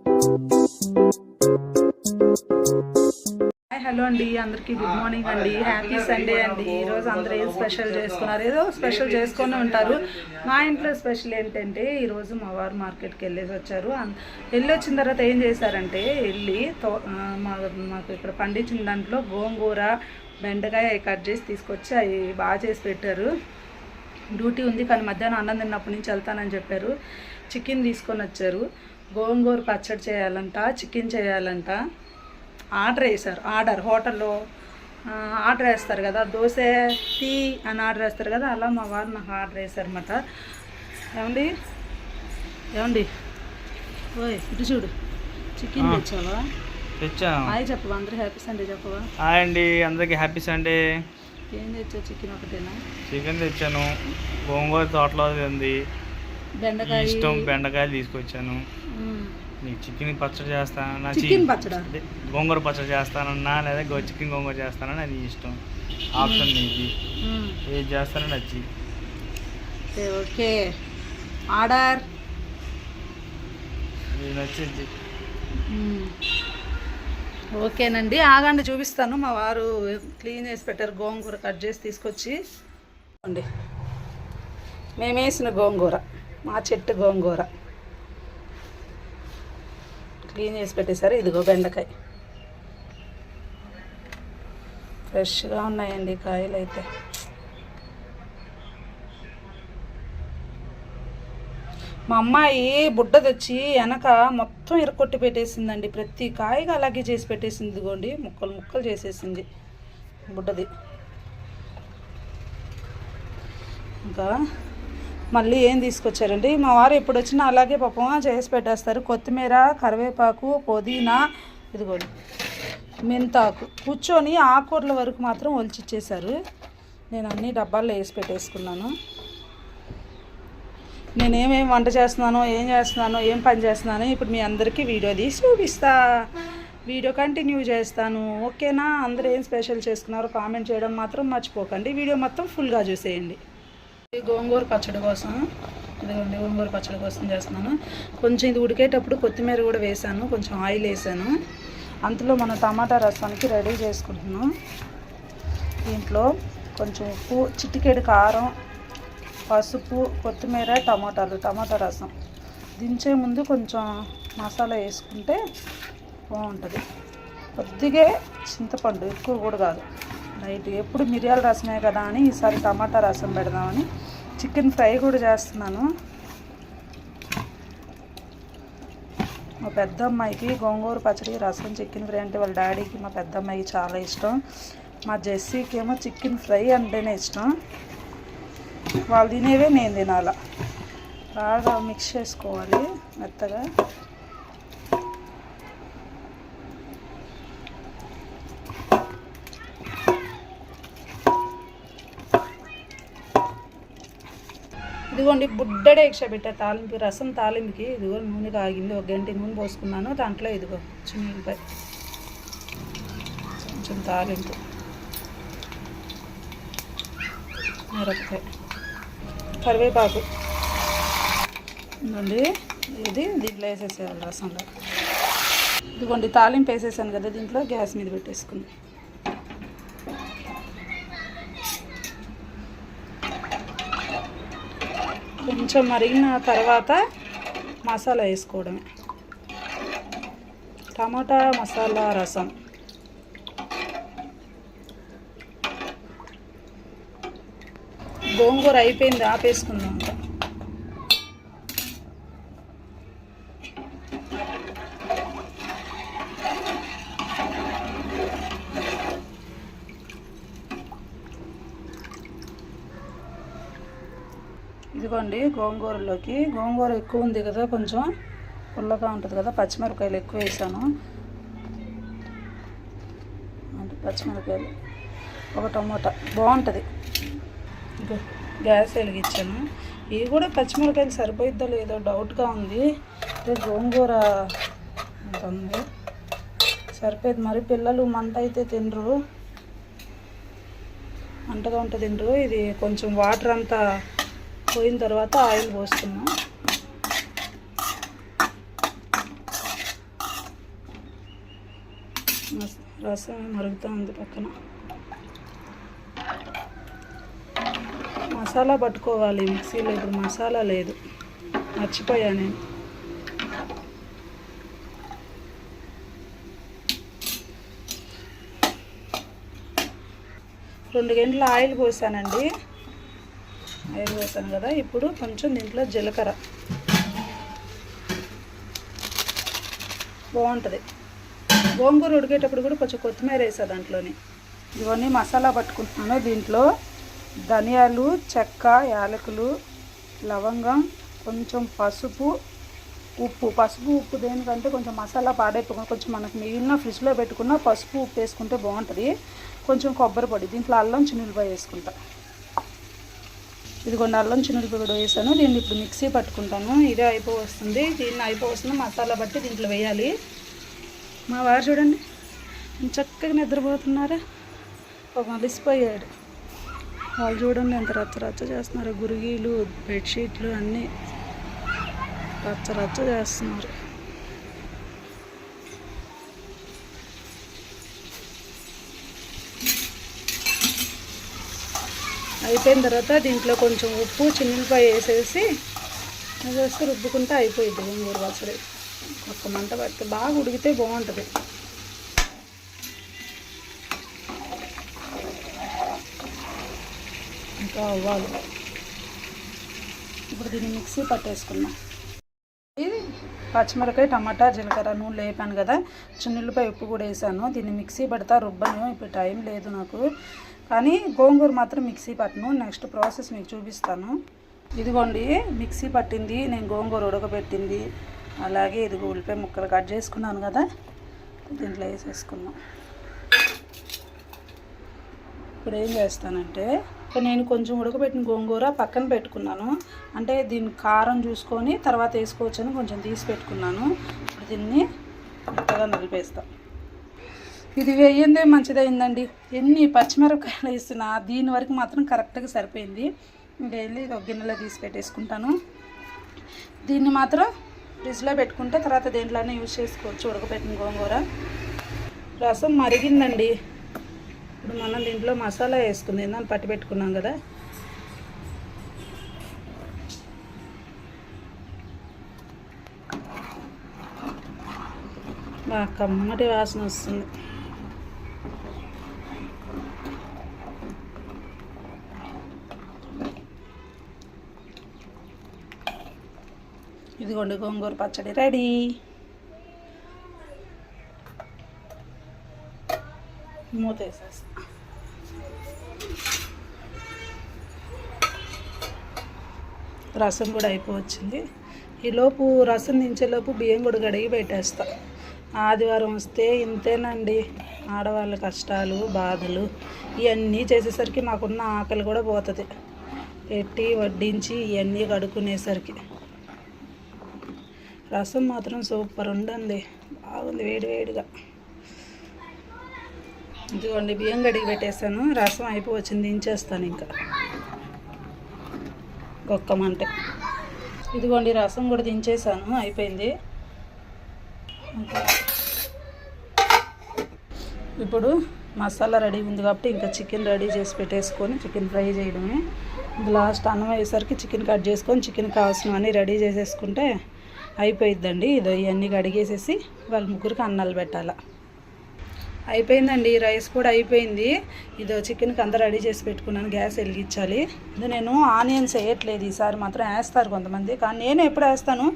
Hi hello అండి. అందరికీ good morning అండి. హ్యాపీ సండే అండి. ఈరోజు అందరూ ఏం స్పెషల్ చేసుకున్నారు? ఏదో స్పెషల్ చేసుకొని ఉంటారు. మా ఇంట్లో స్పెషల్ ఏంటంటే ఈరోజు మా వారు మార్కెట్కి వెళ్ళేసి వచ్చారు. వెళ్ళి వచ్చిన తర్వాత ఏం చేశారంటే వెళ్ళి తో మా మాకు ఇక్కడ పండించిన దాంట్లో గోంగూర బెండకాయ అవి కట్ చేసి తీసుకొచ్చి అవి బాగా చేసి పెట్టారు. డ్యూటీ ఉంది కానీ మధ్యాహ్నం అన్నం తిన్నప్పటి నుంచి వెళ్తానని చెప్పారు. చికెన్ తీసుకొని వచ్చారు. గోంగూర పచ్చడి చేయాలంట చికెన్ చేయాలంట. ఆర్డర్ వేశారు ఆర్డర్ హోటల్లో ఆర్డర్ వేస్తారు కదా దోశ టీ అని ఆర్డర్ వేస్తారు కదా అలా మా వారు నాకు ఆర్డర్ వేశారన్నమాట. ఏమండి? ఏమండి? ఓయ్ ఇటు చూడు. చికెన్ తెచ్చావా? తెచ్చాను. హాయ్ చెప్పవా అందరూ హ్యాపీ సండే చెప్పవా? హాయ్ అండి అందరికి హ్యాపీ సండే. ఏం తెచ్చావు చికెన్ ఒకటేనా? చికెన్ తెచ్చాను. గోంగూర తోటలో ఉంది. బెండకాయ. ఇష్టం బెండకాయలు తీసుకొచ్చాను. నీకు చికెన్ పచ్చడి చేస్తానన్నా చికెన్ పచ్చడా? అదే, గోంగూర పచ్చడి చేస్తానన్నా లేదా చికెన్ గోంగూర చేస్తానన్నా నీ ఇష్టం. ఆప్షన్ నీది. మ్మ్. ఏది చేస్తానో నచ్చి ఓకే, ఆర్డర్. ఇది నచ్చింది. ఓకేనండి ఆగండి చూపిస్తాను. మా వారు క్లీన్ చేసి పెట్టారు గోంగూర కట్ చేసి తీసుకొచ్చి. అండి మేము వేసిన గోంగూర. మా చెట్టు గోంగూర. క్లీన్ చేసి పెట్టేశారు. ఇదిగో బెండకాయ. ఫ్రెష్గా ఉన్నాయండి కాయలు అయితే. మా అమ్మాయి బుడ్డ తెచ్చి వెనక మొత్తం ఇరకొట్టి పెట్టేసిందండి. ప్రతి కాయగా అలాగే చేసి పెట్టేసింది ఇదిగోండి. ముక్కలు ముక్కలు చేసేసింది బుడ్డది. ఇంకా మళ్ళీ ఏం తీసుకొచ్చారండి మా వారు ఎప్పుడు వచ్చినా అలాగే పాపం చేసి పెట్టేస్తారు. కొత్తిమీర కరివేపాకు పుదీనా ఇదిగోండి మెంతాకు. కూర్చొని ఆకూరల వరకు మాత్రం ఒలిచిచ్చేశారు. నేను అన్ని డబ్బాల్లో వేసి పెట్టేసుకున్నాను. నేనేమేం వంట చేస్తున్నానో ఏం చేస్తున్నానో ఏం పని చేస్తున్నానో ఇప్పుడు మీ అందరికీ వీడియో తీసి చూపిస్తా. వీడియో కంటిన్యూ చేస్తాను. ఓకేనా? అందరూ ఏం స్పెషల్ చేసుకున్నారో కామెంట్ చేయడం మాత్రం మర్చిపోకండి. వీడియో మొత్తం ఫుల్గా చూసేయండి. గోంగూర పచ్చడి కోసం ఇదిగోండి గోంగూర పచ్చడి కోసం చేస్తున్నాను. కొంచెం ఇది ఉడికేటప్పుడు కొత్తిమీర కూడా వేసాను కొంచెం ఆయిల్ వేసాను. అంతలో మనం టమాటా రసానికి రెడీ చేసుకుంటున్నాం. దీంట్లో కొంచెం ఉప్పు చిటికెడు కారం పసుపు కొత్తిమీర టమాటాలు టమాటా రసం. దించే ముందు కొంచెం మసాలా వేసుకుంటే బాగుంటుంది. కొద్దిగా చింతపండు ఎక్కువ కూడా కాదు. లైట్ ఎప్పుడు మిరియాల రసమే కదా అని ఈసారి టమాటా రసం పెడదామని. చికెన్ ఫ్రై కూడా చేస్తున్నాను. మా పెద్ద అమ్మాయికి గోంగూర పచ్చడి రసం చికెన్ ఫ్రై అంటే వాళ్ళ డాడీకి మా పెద్ద అమ్మాయికి చాలా ఇష్టం. మా జెస్సీకి ఏమో చికెన్ ఫ్రై అంటేనే ఇష్టం. వాళ్ళు తినేవే నేను తినాల. బాగా మిక్స్ చేసుకోవాలి మెత్తగా. ఇదిగోండి బుడ్డడే ఎక్ష పెట్టా తాలింపు రసం తాలింపుకి. ఇదిగో నూనె కాగింది ఒక గంట నూనె పోసుకున్నాను. దాంట్లో ఇదిగో చిన్నపై కొంచెం తాలింపు. మిరపకాయ. కరివేపాకు. ఇదిగోండి ఇది దీంట్లో వేసేసేయాలి రసంలో. ఇదిగోండి తాలింపు వేసేసాను కదా దీంట్లో గ్యాస్ మీద పెట్టేసుకుంది. కొంచెం మరిగిన తర్వాత మసాలా వేసుకోవడమే. టమాటా మసాలా రసం. గోంగూర అయిపోయింది ఆపేసుకుందాం. ఇంకా గోంగూరలోకి. గోంగూర ఎక్కువ ఉంది కదా కొంచెం. పుల్లగా ఉంటుంది కదా పచ్చిమిరపకాయలు ఎక్కువ వేసాను. అంటే పచ్చిమిరపకాయలు. ఒక టమోటా. బాగుంటుంది. గ్యాస్ వెలిగించాను. ఇవి కూడా పచ్చిమిరపకాయలు సరిపోయిద్దో లేదో డౌట్గా ఉంది. అంటే గోంగూర ఎంత ఉంది. సరిపోయింది. మరి పిల్లలు మంట అయితే తినరు. మంటగా ఉంటే తినరు. ఇది కొంచెం వాటర్ అంతా పోయిన తర్వాత ఆయిల్ పోస్తున్నాం రసం మరుగుతూ ఉంది పక్కన. మసాలా పట్టుకోవాలి మిక్సీలో ఇప్పుడు మసాలా లేదు. మర్చిపోయా నేను. రెండు గంటల ఆయిల్ పోసానండి. ఆయిల్ వేసాను కదా ఇప్పుడు కొంచెం దీంట్లో జీలకర్ర. బాగుంటుంది. గోంగూర ఉడికేటప్పుడు కూడా కొంచెం కొత్తిమీర వేసా దాంట్లోని. ఇవన్నీ మసాలా పట్టుకుంటున్నాను దీంట్లో. ధనియాలు చెక్క యాలకులు లవంగం కొంచెం పసుపు ఉప్పు. పసుపు ఉప్పు దేనికంటే కొంచెం మసాలా పాడైపోకుండా కొంచెం మనకు మిగిలిన ఫ్రిడ్జ్లో పెట్టుకున్న పసుపు ఉప్పు వేసుకుంటే బాగుంటుంది. కొంచెం కొబ్బరి పొడి దీంట్లో అల్లం చిన్నులపాయ వేసుకుంటా. ఇదిగోండి అల్లం చిన్నులపాయ కూడా వేసాను. దీన్ని ఇప్పుడు మిక్సీ పట్టుకుంటాను. ఇదే అయిపో వస్తుంది దీన్ని అయిపో వస్తుంది మసాలా బట్టి దీంట్లో వేయాలి. మా వారు చూడండి. చక్కగా నిద్రపోతున్నారా? ఒక అలిసిపోయాడు. వాళ్ళు చూడండి ఎంత రచ్చ రచ్చ చేస్తున్నారు. గురిగీలు బెడ్షీట్లు అన్నీ రచ్చ రచ్చ చేస్తున్నారు. అయిపోయిన తర్వాత దీంట్లో కొంచెం ఉప్పు చిన్నులపాయ వేసేసి అది వేస్తే రుబ్బుకుంటే అయిపోయింది గోంగూర పచ్చడి. ఒక్క మంట పడితే బాగా ఉడికితే బాగుంటుంది. ఇంకా అవ్వాలి. ఇప్పుడు దీన్ని మిక్సీ పట్టేసుకున్నాం ఇది పచ్చిమిరకాయ టమాటా జీలకర్ర నూనె లేపాను కదా. చిన్నులపై ఉప్పు కూడా వేసాను. దీన్ని మిక్సీ పెడతా రుబ్బను ఇప్పుడు టైం లేదు నాకు. కానీ గోంగూర మాత్రం మిక్సీ పట్టను. నెక్స్ట్ ప్రాసెస్ మీకు చూపిస్తాను. ఇదిగోండి మిక్సీ పట్టింది నేను గోంగూర ఉడకబెట్టింది. అలాగే ఇది ఉల్లిపాయ ముక్కలు కట్ చేసుకున్నాను కదా దీంట్లో వేసేసుకున్నాం ఇప్పుడు ఏం చేస్తానంటే ఇప్పుడు నేను కొంచెం ఉడకబెట్టిన గోంగూర పక్కన పెట్టుకున్నాను. అంటే దీని కారం చూసుకొని తర్వాత వేసుకోవచ్చని కొంచెం తీసి పెట్టుకున్నాను. ఇప్పుడు దీన్ని మెత్తగా నలిపేస్తాను ఇది వేయందే మంచిదైందండి. ఎన్ని పచ్చిమిరపకాయలు వేసినా దీని వరకు మాత్రం కరెక్ట్గా సరిపోయింది. డైలీ ఒక గిన్నెలో తీసి పెట్టేసుకుంటాను. దీన్ని మాత్రం ఫ్రిడ్జ్లో పెట్టుకుంటే తర్వాత దేంట్లోనే యూజ్ చేసుకోవచ్చు. ఉడకబెట్టిన గోంగూర. రసం మరిగిందండి. ఇప్పుడు మనం దీంట్లో మసాలా వేసుకుంది. దాన్ని పట్టి పెట్టుకున్నాం కదా. బాగా కమ్మటి వాసన వస్తుంది. ఇదిగోండి గోంగూర పచ్చడి రెడీ. మూత వేసేస్తా. రసం కూడా అయిపోవచ్చింది. ఈలోపు రసం దించేలోపు బియ్యం కూడా కడిగి పెట్టేస్తా. ఆదివారం వస్తే ఇంతేనండి. ఆడవాళ్ళ కష్టాలు బాధలు ఇవన్నీ చేసేసరికి మాకున్న ఆకలి కూడా పోతుంది. పెట్టి వడ్డించి ఇవన్నీ కడుక్కునేసరికి. రసం మాత్రం సూపర్ ఉండండి బాగుంది వేడి వేడిగా. ఇదిగోండి బియ్యం కడిగి పెట్టేశాను. రసం అయిపోవచ్చింది దించేస్తాను ఇంకా. గొక్కమంటే ఇదిగోండి రసం కూడా దించేసాను అయిపోయింది. ఇప్పుడు మసాలా రెడీ ఉంది కాబట్టి ఇంకా చికెన్ రెడీ చేసి పెట్టేసుకొని చికెన్ ఫ్రై చేయడమే. లాస్ట్ అన్నం అయ్యేసరికి చికెన్ కట్ చేసుకొని చికెన్ కావాల్సినవన్నీ రెడీ చేసేసుకుంటే అయిపోయిద్దండి. ఇదో ఇవన్నీ కడిగేసేసి వాళ్ళ ముగ్గురికి అన్నాలు పెట్టాలా. అయిపోయిందండి. రైస్ కూడా అయిపోయింది. ఇదో చికెన్కి అందరూ రెడీ చేసి పెట్టుకున్నాను. గ్యాస్ వెలిగించాలి. ఇది నేను ఆనియన్స్ వేయట్లేదు. ఈసారి మాత్రం వేస్తారు కొంతమంది. కానీ నేను ఎప్పుడు వేస్తాను?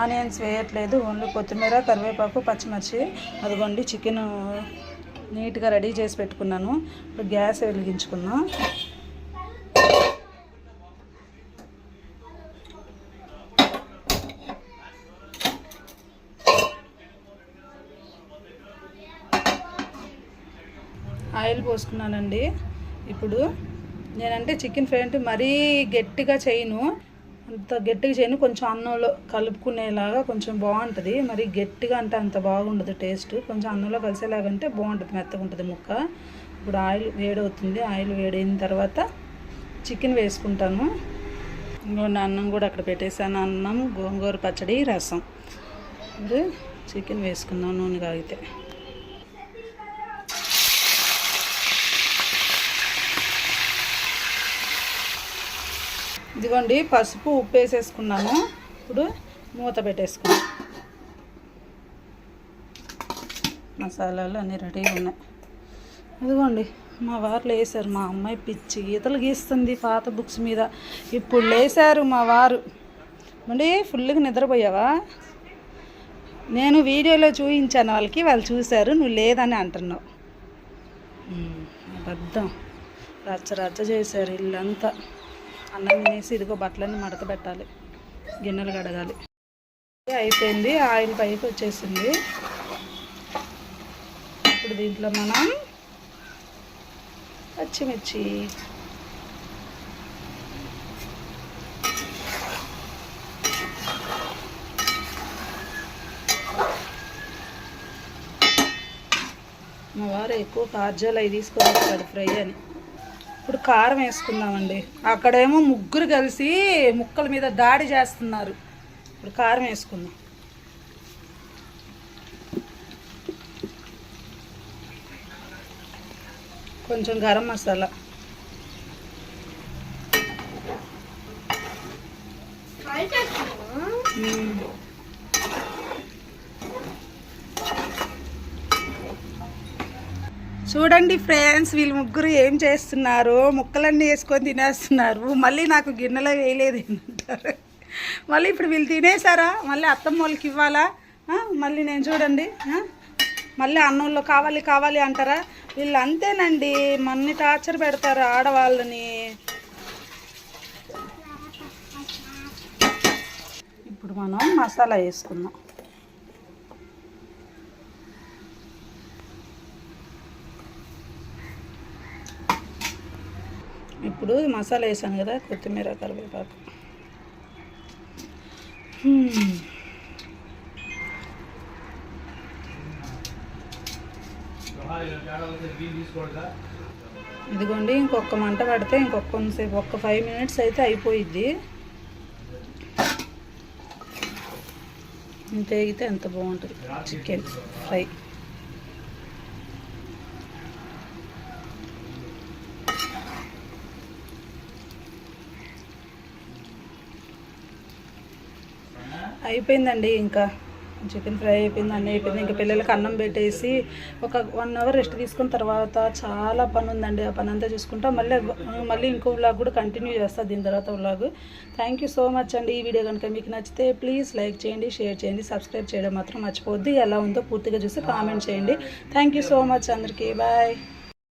ఆనియన్స్ వేయట్లేదు. ఓన్లీ కొత్తిమీర కరివేపాకు పచ్చిమిర్చి. అదిగోండి చికెన్ నీట్గా రెడీ చేసి పెట్టుకున్నాను. ఇప్పుడు గ్యాస్ వెలిగించుకున్నాను ఆయిల్ పోసుకున్నానండి. ఇప్పుడు నేనంటే చికెన్ ఫ్రై అంటే మరీ గట్టిగా చేయను. అంత గట్టిగా చేయను. కొంచెం అన్నంలో కలుపుకునేలాగా కొంచెం బాగుంటుంది. మరి గట్టిగా అంటే అంత బాగుండదు టేస్ట్ కొంచెం అన్నంలో కలిసేలాగా అంటే బాగుంటుంది మెత్తగా ఉంటుంది ముక్క. ఇప్పుడు ఆయిల్ వేడవుతుంది. ఆయిల్ వేడైన తర్వాత చికెన్ వేసుకుంటాను. ఇంకోండి అన్నం కూడా అక్కడ పెట్టేసాను అన్నం గోంగూర పచ్చడి రసం. ఇప్పుడు చికెన్ వేసుకుందాం నూనె కాగితే. ఇదిగోండి పసుపు ఉప్పు వేసేసుకున్నాము ఇప్పుడు మూత పెట్టేసుకున్నాం. మసాలాలు అన్నీ రెడీగా ఉన్నాయి. ఇదిగోండి మా వారు లేసారు. మా అమ్మాయి పిచ్చి గీతలు గీస్తుంది పాత బుక్స్ మీద. ఇప్పుడు లేసారు మా వారు. మండి ఫుల్గా నిద్రపోయావా? నేను వీడియోలో చూపించాను వాళ్ళకి వాళ్ళు చూశారు నువ్వు లేదని అంటున్నావు. అబద్ధం. రచ్చ రచ్చ చేశారు ఇల్లంతా. అన్నం తినేసి ఇదిగో బట్టలన్నీ మడత పెట్టాలి. గిన్నెలు కడగాలి. అయిపోయింది. ఆయిల్ పైకి వచ్చేసింది. ఇప్పుడు దీంట్లో మనం పచ్చిమిర్చి. మా వారు ఎక్కువ కార్జాలు అవి తీసుకొని వస్తాడు ఫ్రై అని. ఇప్పుడు కారం వేసుకుందామండి. అక్కడేమో ముగ్గురు కలిసి ముక్కల మీద దాడి చేస్తున్నారు. ఇప్పుడు కారం వేసుకుందాం. కొంచెం గరం మసాలా. చూడండి ఫ్రెండ్స్ వీళ్ళు ముగ్గురు ఏం చేస్తున్నారు? ముక్కలన్నీ వేసుకొని తినేస్తున్నారు. మళ్ళీ నాకు గిన్నెలో వేయలేదు ఏంటంటారు? మళ్ళీ ఇప్పుడు వీళ్ళు తినేసారా మళ్ళీ అత్తమ్మ వాళ్ళకి ఇవ్వాలా? మళ్ళీ నేను చూడండి మళ్ళీ అన్నంలో కావాలి కావాలి అంటారా? వీళ్ళు అంతేనండి మన్ని టార్చర్ పెడతారు ఆడవాళ్ళని. ఇప్పుడు మనం మసాలా వేసుకుందాం. ఇప్పుడు మసాలా వేసాను కదా కొత్తిమీర కరివేపాకు. ఇదిగోండి ఇంకొక మంట పడితే ఇంకొక కొంతసేపు ఒక్క ఫైవ్ మినిట్స్ అయితే అయిపోయిద్ది. ఇంత వేగితే ఎంత బాగుంటుంది చికెన్ ఫ్రై. అయిపోయిందండి ఇంకా. చికెన్ ఫ్రై అయిపోయింది అన్నీ అయిపోయింది. ఇంకా పిల్లలకి అన్నం పెట్టేసి ఒక వన్ అవర్ రెస్ట్ తీసుకున్న తర్వాత చాలా పని ఉందండి ఆ పని అంతా చూసుకుంటా మళ్ళీ మళ్ళీ ఇంకో వ్లాగ్ కూడా కంటిన్యూ చేస్తా దీని తర్వాత vlog. Thank you so much అండి ఈ వీడియో కనుక మీకు నచ్చితే ప్లీజ్ లైక్ చేయండి షేర్ చేయండి సబ్స్క్రైబ్ చేయడం మాత్రం మర్చిపోద్ది ఎలా ఉందో పూర్తిగా చూసి కామెంట్ చేయండి. థ్యాంక్ యూ సో మచ్ అందరికీ. బాయ్